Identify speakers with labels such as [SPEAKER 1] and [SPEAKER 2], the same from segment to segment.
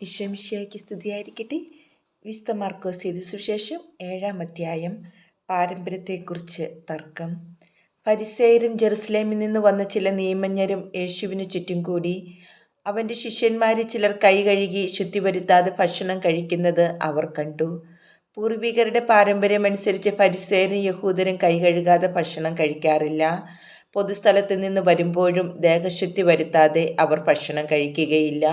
[SPEAKER 1] ഈശോമിശിയായ്ക്ക് സ്തുതിയായിരിക്കട്ടെ. വിശുദ്ധ മാർക്കോസ് ചെയ്ത സുശേഷം ഏഴാം അധ്യായം പാരമ്പര്യത്തെക്കുറിച്ച് തർക്കം. പരിസേരും ജെറുസലേമിൽ നിന്ന് വന്ന ചില നിയമജ്ഞരും യേശുവിന് ചുറ്റും കൂടി. അവന്റെ ശിഷ്യന്മാരിൽ ചിലർ കൈ കഴുകി ശുദ്ധി വരുത്താതെ ഭക്ഷണം കഴിക്കുന്നത് അവർ കണ്ടു. പൂർവികരുടെ പാരമ്പര്യമനുസരിച്ച് പരിസേരും യഹൂദരും കൈ കഴുകാതെ ഭക്ഷണം കഴിക്കാറില്ല. പൊതുസ്ഥലത്ത് നിന്ന് വരുമ്പോഴും ദേഹശുദ്ധി വരുത്താതെ അവർ ഭക്ഷണം കഴിക്കുകയില്ല.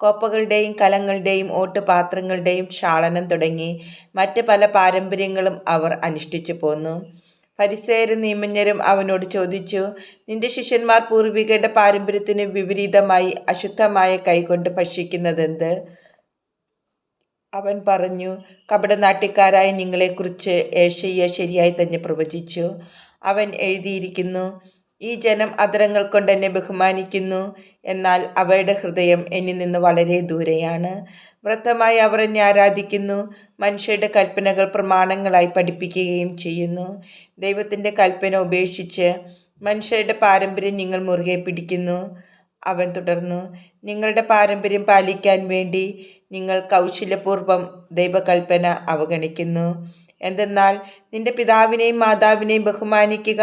[SPEAKER 1] കോപ്പകളുടെയും കലങ്ങളുടെയും ഓട്ടുപാത്രങ്ങളുടെയും ക്ഷാളനം തുടങ്ങി മറ്റ് പല പാരമ്പര്യങ്ങളും അവർ അനുഷ്ഠിച്ചു പോന്നു. പരിസേരും നിയമജ്ഞരും അവനോട് ചോദിച്ചു നിന്റെ ശിഷ്യന്മാർ പൂർവികരുടെ പാരമ്പര്യത്തിന് വിപരീതമായി അശുദ്ധമായ കൈകൊണ്ട് ഭക്ഷിക്കുന്നതെന്ത് അവൻ പറഞ്ഞു കപടനാട്യക്കാരായ നിങ്ങളെക്കുറിച്ച് ഏഷ്യ ശരിയായി തന്നെ പ്രവചിച്ചു അവൻ എഴുതിയിരിക്കുന്നു ഈ ജനം അതരങ്ങൾ കൊണ്ട് എന്നെ ബഹുമാനിക്കുന്നു. എന്നാൽ അവരുടെ ഹൃദയം എന്നിൽ നിന്ന് വളരെ ദൂരെയാണ്. വ്രതമായി അവർ എന്നെ ആരാധിക്കുന്നു. മനുഷ്യരുടെ കൽപ്പനകൾ പ്രമാണങ്ങളായി പഠിപ്പിക്കുകയും ചെയ്യുന്നു. ദൈവത്തിന്റെ കൽപ്പന ഉപേക്ഷിച്ച് മനുഷ്യരുടെ പാരമ്പര്യം നിങ്ങൾ മുറുകെ പിടിക്കുന്നു. അവൻ തുടർന്നു നിങ്ങളുടെ പാരമ്പര്യം പാലിക്കാൻ വേണ്ടി നിങ്ങൾ കൗശലപൂർവം ദൈവകൽപ്പന അവഗണിക്കുന്നു. എന്തെന്നാൽ നിന്റെ പിതാവിനെയും മാതാവിനെയും ബഹുമാനിക്കുക.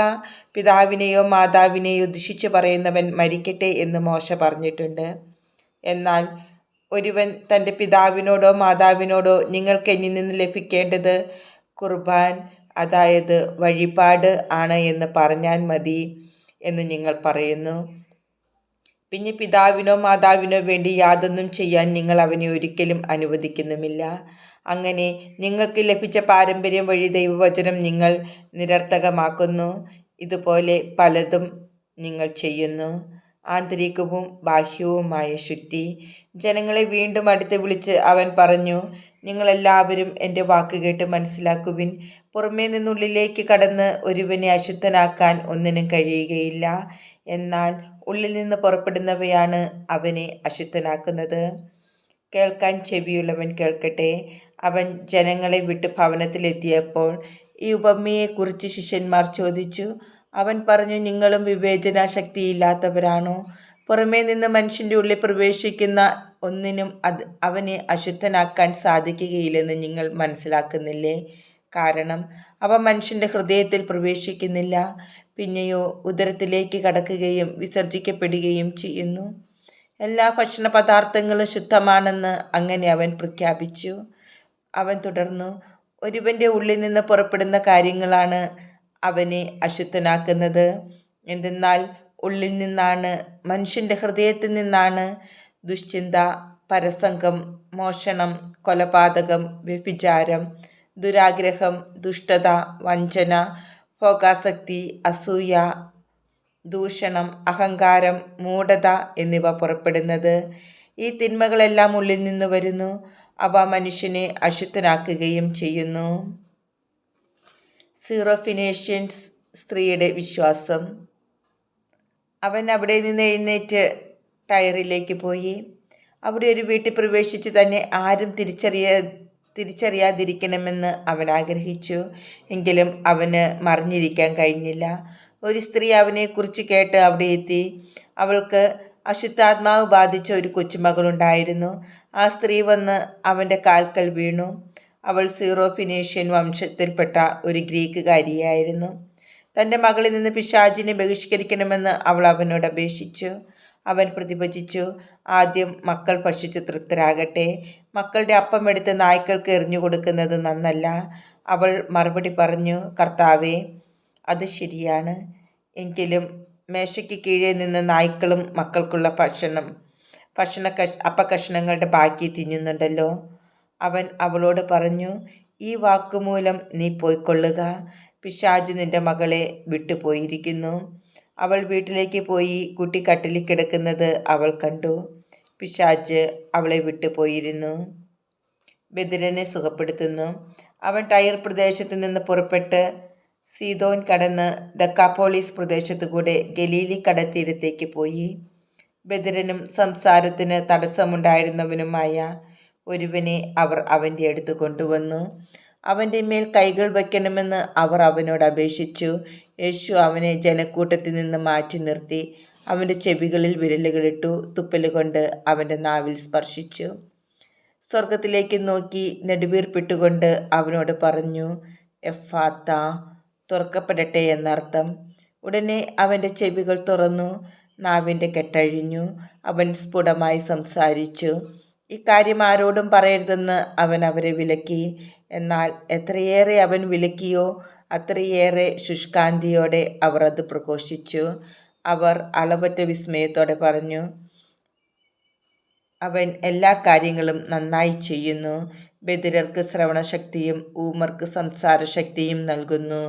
[SPEAKER 1] പിതാവിനെയോ മാതാവിനെയോ ദുഷിച്ചു പറയുന്നവൻ മരിക്കട്ടെ എന്ന് മോശ പറഞ്ഞിട്ടുണ്ട്. എന്നാൽ ഒരുവൻ തന്റെ പിതാവിനോടോ മാതാവിനോടോ നിങ്ങൾക്ക് എന്നിൽ നിന്ന് ലഭിക്കേണ്ടത് കുർബാൻ അതായത് വഴിപാട് ആണ് എന്ന് പറഞ്ഞാൽ മതി എന്ന് നിങ്ങൾ പറയുന്നു. പിന്നെ പിതാവിനോ മാതാവിനോ വേണ്ടി യാതൊന്നും ചെയ്യാൻ നിങ്ങൾ അവനെ ഒരിക്കലും അനുവദിക്കുന്നുമില്ല. അങ്ങനെ നിങ്ങൾക്ക് ലഭിച്ച പാരമ്പര്യം വഴി ദൈവവചനം നിങ്ങൾ നിരർത്ഥകമാക്കുന്നു. ഇതുപോലെ പലതും നിങ്ങൾ ചെയ്യുന്നു. ആന്തരികവും ബാഹ്യവുമായ ശുദ്ധി. ജനങ്ങളെ വീണ്ടും അടുത്ത് വിളിച്ച് അവൻ പറഞ്ഞു നിങ്ങളെല്ലാവരും എന്റെ വാക്ക് കേട്ട് മനസ്സിലാക്കുവിൻ. പുറമേ നിന്നുള്ളിലേക്ക് കടന്ന് ഒരുവനെ അശുദ്ധനാക്കാൻ ഒന്നിനും കഴിയുകയില്ല. എന്നാൽ ഉള്ളിൽ നിന്ന് പുറപ്പെടുന്നവയാണ് അവനെ അശുദ്ധനാക്കുന്നത്. കേൾക്കാൻ ചെവിയുള്ളവൻ കേൾക്കട്ടെ അവൻ ജനങ്ങളെ വിട്ട് ഭവനത്തിലെത്തിയപ്പോൾ ഈ ഉപമയെക്കുറിച്ച് ശിഷ്യന്മാർ ചോദിച്ചു അവൻ പറഞ്ഞു നിങ്ങളും വിവേചന ശക്തിയില്ലാത്തവരാണോ പുറമേ നിന്ന് മനുഷ്യന്റെ ഉള്ളിൽ പ്രവേശിക്കുന്ന ഒന്നിനും അത് അവനെ അശുദ്ധനാക്കാൻ സാധിക്കുകയില്ലെന്ന് നിങ്ങൾ മനസ്സിലാക്കുന്നില്ലേ? കാരണം അവ മനുഷ്യന്റെ ഹൃദയത്തിൽ പ്രവേശിക്കുന്നില്ല പിന്നെയോ ഉദരത്തിലേക്ക് കടക്കുകയും വിസർജിക്കപ്പെടുകയും ചെയ്യുന്നു. എല്ലാ ഭക്ഷണ പദാർത്ഥങ്ങളും ശുദ്ധമാണെന്ന് അങ്ങനെ അവൻ പ്രഖ്യാപിച്ചു. അവൻ തുടർന്നു ഒരുവന്റെ ഉള്ളിൽ നിന്ന് പുറപ്പെടുന്ന കാര്യങ്ങളാണ് അവനെ അശുദ്ധനാക്കുന്നത്? എന്തെന്നാൽ ഉള്ളിൽ നിന്നാണ് മനുഷ്യന്റെ ഹൃദയത്തിൽ നിന്നാണ് ദുശ്ചിന്ത പരസംഗം മോഷണം കൊലപാതകം വ്യഭിചാരം ദുരാഗ്രഹം ദുഷ്ടത വഞ്ചന ഭോഗാസക്തി അസൂയ ദൂഷണം അഹങ്കാരം മൂഢത എന്നിവ പുറപ്പെടുന്നത്. ഈ തിന്മകളെല്ലാം ഉള്ളിൽ നിന്ന് വരുന്നു. അവ മനുഷ്യനെ അശുദ്ധനാക്കുകയും ചെയ്യുന്നു. സീറോ ഫിനേഷ്യൻസ് സ്ത്രീയുടെ വിശ്വാസം. അവൻ അവിടെ നിന്ന് എഴുന്നേറ്റ് ടയറിലേക്ക് പോയി. അവിടെ ഒരു വീട്ടിൽ പ്രവേശിച്ച് തന്നെ ആരും തിരിച്ചറിയ തിരിച്ചറിയാതിരിക്കണമെന്ന് അവൻ ആഗ്രഹിച്ചു. എങ്കിലും അവന് മറിഞ്ഞിരിക്കാൻ കഴിഞ്ഞില്ല. ഒരു സ്ത്രീ അവനെക്കുറിച്ച് കേട്ട് അവിടെ എത്തി. അവൾക്ക് അശുദ്ധാത്മാവ് ബാധിച്ച ഒരു കൊച്ചുമകളുണ്ടായിരുന്നു. ആ സ്ത്രീ വന്ന് അവന്റെ കാൽക്കൽ വീണു. അവൾ സീറോ ഫിനീഷ്യൻ വംശത്തിൽപ്പെട്ട ഒരു ഗ്രീക്കുകാരിയായിരുന്നു തന്റെ മകളിൽ നിന്ന് പിശാചിനെ ബഹിഷ്കരിക്കണമെന്ന് അവൾ അവനോട് അപേക്ഷിച്ചു. അവൻ പ്രതിഭജിച്ചു. ആദ്യം മക്കൾ ഭക്ഷിച്ച് തൃപ്തരാകട്ടെ. മക്കളുടെ അപ്പം എടുത്ത് നായ്ക്കൾക്ക് എറിഞ്ഞു കൊടുക്കുന്നത് നന്നല്ല. അവൾ മറുപടി പറഞ്ഞു കർത്താവേ അത് ശരിയാണ്. എങ്കിലും മേശയ്ക്ക് കീഴേ നിന്ന് നായ്ക്കളും മക്കൾക്കുള്ള ഭക്ഷണം ഭക്ഷണ കഷ് അപ്പക്കഷ്ണങ്ങളുടെ ബാക്കി തിന്നുന്നുണ്ടല്ലോ. അവൻ അവളോട് പറഞ്ഞു ഈ വാക്കുമൂലം നീ പോയിക്കൊള്ളുക. പിശാജ് നിന്റെ മകളെ വിട്ടുപോയിരിക്കുന്നു. അവൾ വീട്ടിലേക്ക് പോയി കുട്ടി കട്ടിലിൽ കിടക്കുന്നത് അവൾ കണ്ടു. പിശാജ് അവളെ വിട്ടുപോയിരുന്നു. ബദിരനെ സുഖപ്പെടുത്തുന്നു. അവൻ ടയർ പ്രദേശത്ത് നിന്ന് പുറപ്പെട്ട് സീതോൻ കടന്ന് ദക്കാപ്പോളീസ് പ്രദേശത്തുകൂടെ ഗലീലി കടത്തീരത്തേക്ക് പോയി. ബദിരനും സംസാരത്തിന് തടസ്സമുണ്ടായിരുന്നവനുമായ ഒരുവനെ അവർ അവന്റെ അടുത്ത് കൊണ്ടുവന്നു. അവന്റെ മേൽ കൈകൾ വയ്ക്കണമെന്ന് അവർ അവനോട് അപേക്ഷിച്ചു. യേശു അവനെ ജനക്കൂട്ടത്തിൽ നിന്ന് മാറ്റി നിർത്തി. അവന്റെ ചെവികളിൽ വിരലുകളിട്ടു തുപ്പലുകൊണ്ട് അവന്റെ നാവിൽ സ്പർശിച്ചു. സ്വർഗത്തിലേക്ക് നോക്കി നെടുവീർപ്പിട്ടുകൊണ്ട് അവനോട് പറഞ്ഞു എഫാത്ത തുറക്കപ്പെടട്ടെ എന്നർത്ഥം. ഉടനെ അവന്റെ ചെവികൾ തുറന്നു. നാവിന്റെ കെട്ടഴിഞ്ഞു. അവൻ സ്ഫുടമായി സംസാരിച്ചു. ഇക്കാര്യം ആരോടും പറയരുതെന്ന് അവൻ അവരെ വിലക്കി. എന്നാൽ എത്രയേറെ അവൻ വിലക്കിയോ അത്രയേറെ ശുഷ്കാന്തിയോടെ അവർ അത് പ്രഘോഷിച്ചു. അവർ അളവറ്റ വിസ്മയത്തോടെ പറഞ്ഞു അവൻ എല്ലാ കാര്യങ്ങളും നന്നായി ചെയ്യുന്നു. ബദിരർക്ക് ശ്രവണശക്തിയും ഊമർക്ക് സംസാരശക്തിയും നൽകുന്നു.